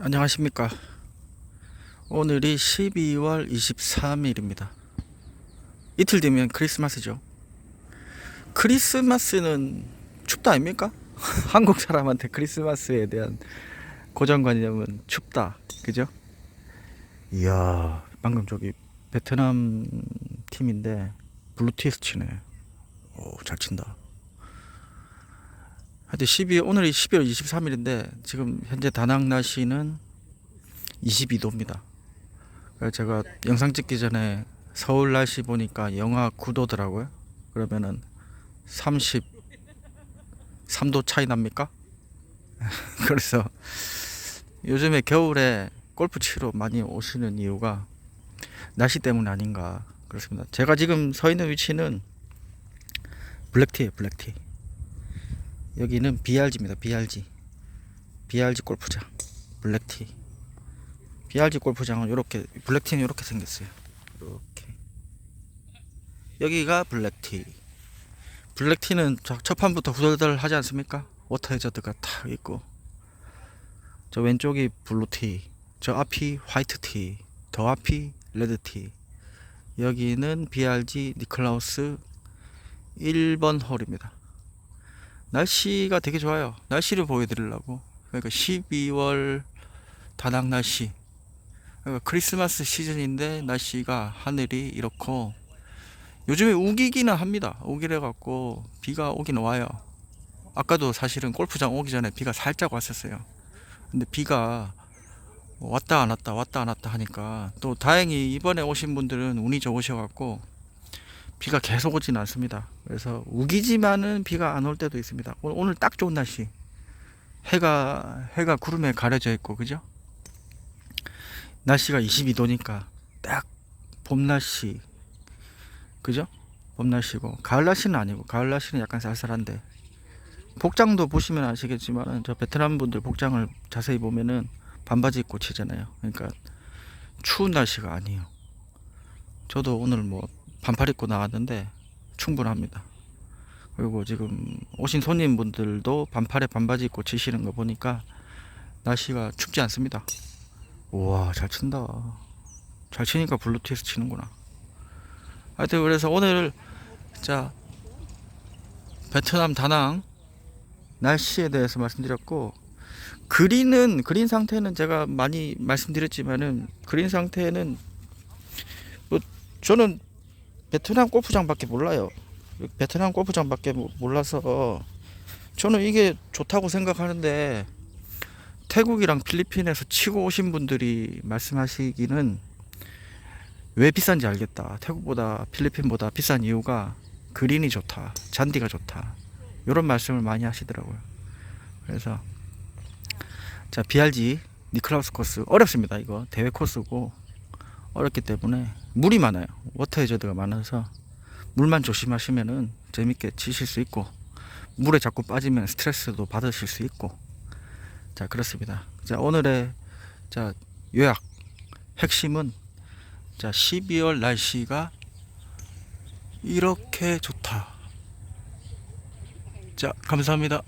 안녕하십니까. 오늘이 12월 23일입니다. 이틀 뒤면 크리스마스죠. 크리스마스는 춥다 아닙니까? 한국 사람한테 크리스마스에 대한 고정관념은 춥다. 그죠? 이야, 방금 저기 베트남 팀인데 블루티스 치네. 오, 잘 친다. 하여튼 12 오늘이 12월 23일인데 지금 현재 다낭 날씨는 22도입니다. 제가 영상 찍기 전에 서울 날씨 보니까 영하 9도더라고요. 그러면은 33도 차이 납니까? 그래서 요즘에 겨울에 골프 치러 많이 오시는 이유가 날씨 때문 아닌가 그렇습니다. 제가 지금 서 있는 위치는 블랙티예요, 블랙티. 여기는 BRG입니다. BRG. BRG 골프장. 블랙티. BRG 골프장은 이렇게 블랙티는 이렇게 생겼어요. 이렇게. 여기가 블랙티. 블랙티는 저- 첫 판부터 후덜덜 하지 않습니까? 워터 해저드가 탁 있고. 저 왼쪽이 블루티. 저 앞이 화이트티. 더 앞이 레드티. 여기는 BRG 니클라우스 1번 홀입니다. 날씨가 되게 좋아요. 날씨를 보여드리려고. 그러니까 12월 다낭 날씨. 그러니까 크리스마스 시즌인데 날씨가 하늘이 이렇고 요즘에 우기기는 합니다. 우기래 갖고 비가 오긴 와요. 아까도 사실은 골프장 오기 전에 비가 살짝 왔었어요. 근데 비가 왔다 안 왔다 왔다 안 왔다 하니까 또 다행히 이번에 오신 분들은 운이 좋으셔 갖고 비가 계속 오진 않습니다. 그래서 우기지만은 비가 안 올 때도 있습니다. 오늘, 딱 좋은 날씨. 해가 해가 구름에 가려져 있고 그죠? 날씨가 22도니까 딱 봄 날씨. 그죠? 봄 날씨고 가을 날씨는 아니고 가을 날씨는 약간 쌀쌀한데 복장도 보시면 아시겠지만 저 베트남 분들 복장을 자세히 보면은 반바지 입고 치잖아요. 그러니까 추운 날씨가 아니에요. 저도 오늘 뭐 반팔 입고 나왔는데 충분합니다. 그리고 지금 오신 손님분들도 반팔에 반바지 입고 치시는 거 보니까 날씨가 춥지 않습니다. 우와 잘 친다. 잘 치니까 블루투스 치는구나. 하여튼 그래서 오늘 자 베트남 다낭 날씨에 대해서 말씀드렸고 그린은 그린 상태는 제가 많이 말씀드렸지만은 그린 상태는 뭐 저는 베트남 골프장밖에 몰라요. 베트남 골프장밖에 모- 몰라서 저는 이게 좋다고 생각하는데 태국이랑 필리핀에서 치고 오신 분들이 말씀하시기는 왜 비싼지 알겠다. 태국보다 필리핀보다 비싼 이유가 그린이 좋다. 잔디가 좋다. 이런 말씀을 많이 하시더라고요. 그래서 자 BRG 니클라우스 코스 어렵습니다. 이거 대회 코스고 어렵기 때문에 물이 많아요. 워터 해저드가 많아서 물만 조심하시면은 재밌게 치실 수 있고 물에 자꾸 빠지면 스트레스도 받으실 수 있고 자 그렇습니다. 자 오늘의 자 요약 핵심은 자 12월 날씨가 이렇게 좋다. 자 감사합니다.